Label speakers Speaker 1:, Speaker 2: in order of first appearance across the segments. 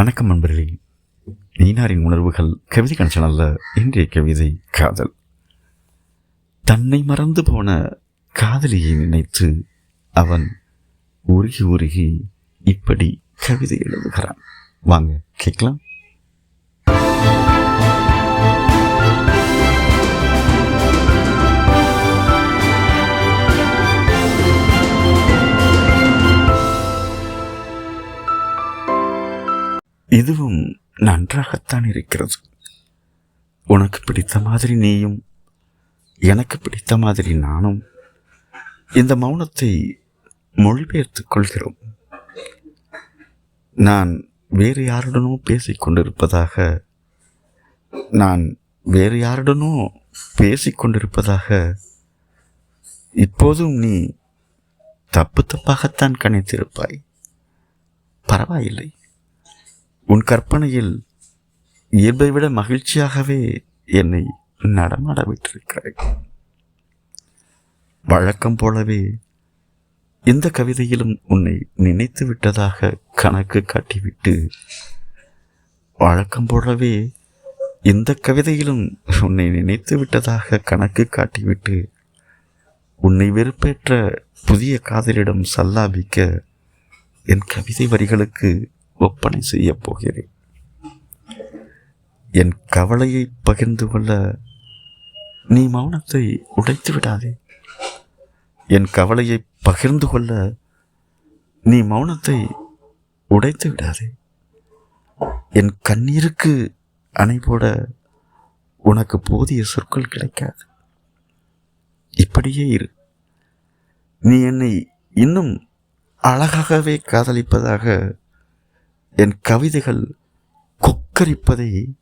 Speaker 1: வணக்கம் நண்பர்களே. நீனாரின் உணர்வுகள் கவிதை கணச்சனல்ல இன்றைய கவிதை காதல். தன்னை மறந்து போன காதலியை நினைத்து அவன் உருகி உருகி இப்படி கவிதை எழுதுகிறான். வாங்க கேட்கலாம். இதுவும் நன்றாகத்தான் இருக்கிறது. உனக்கு பிடித்த மாதிரி நீயும் எனக்கு பிடித்த மாதிரி நானும் இந்த மௌனத்தை மொழிபெயர்த்து கொள்கிறோம். நான் வேறு யாருடனோ பேசிக்கொண்டிருப்பதாக நான் வேறு யாருடனோ பேசிக்கொண்டிருப்பதாக இப்போதும் நீ தப்பு தப்பாகத்தான் கணித்திருப்பாய். பரவாயில்லை. உன் கற்பனையில் இயல்பை விட மகிழ்ச்சியாகவே என்னை நடமாட விட்டிருக்கிறாய். வழக்கம் போலவே இந்த கவிதையிலும் உன்னை நினைத்து விட்டதாக கணக்கு காட்டிவிட்டு வழக்கம் போலவே இந்த கவிதையிலும் உன்னை நினைத்து விட்டதாக கணக்கு காட்டிவிட்டு உன்னை வெறுப்பேற்ற புதிய காதலிடம் சல்லாபிக்க என் கவிதை வரிகளுக்கு ஒப்பனை செய்யப் போகிறேன். என் கவலையை பகிர்ந்து கொள்ள நீ மௌனத்தை உடைத்து விடாதே. என் கவலையை பகிர்ந்து கொள்ள நீ மௌனத்தை உடைத்து விடாதே. என் கண்ணீருக்கு அணை போட உனக்கு போதிய சொற்கள் கிடைக்காது. இப்படியே இரு. நீ என்னை இன்னும் அழகாகவே காதலிப்பதாக என் கவிதைகள் கொக்கரிப்பதை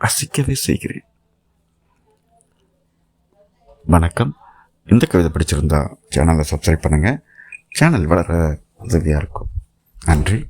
Speaker 1: ரசிக்கவே செய்கிறேன். வணக்கம். இந்த கவிதை பிடிச்சிருந்தா சேனலை சப்ஸ்கிரைப் பண்ணுங்கள் சேனல் வளர உதவியாக இருக்கும். நன்றி.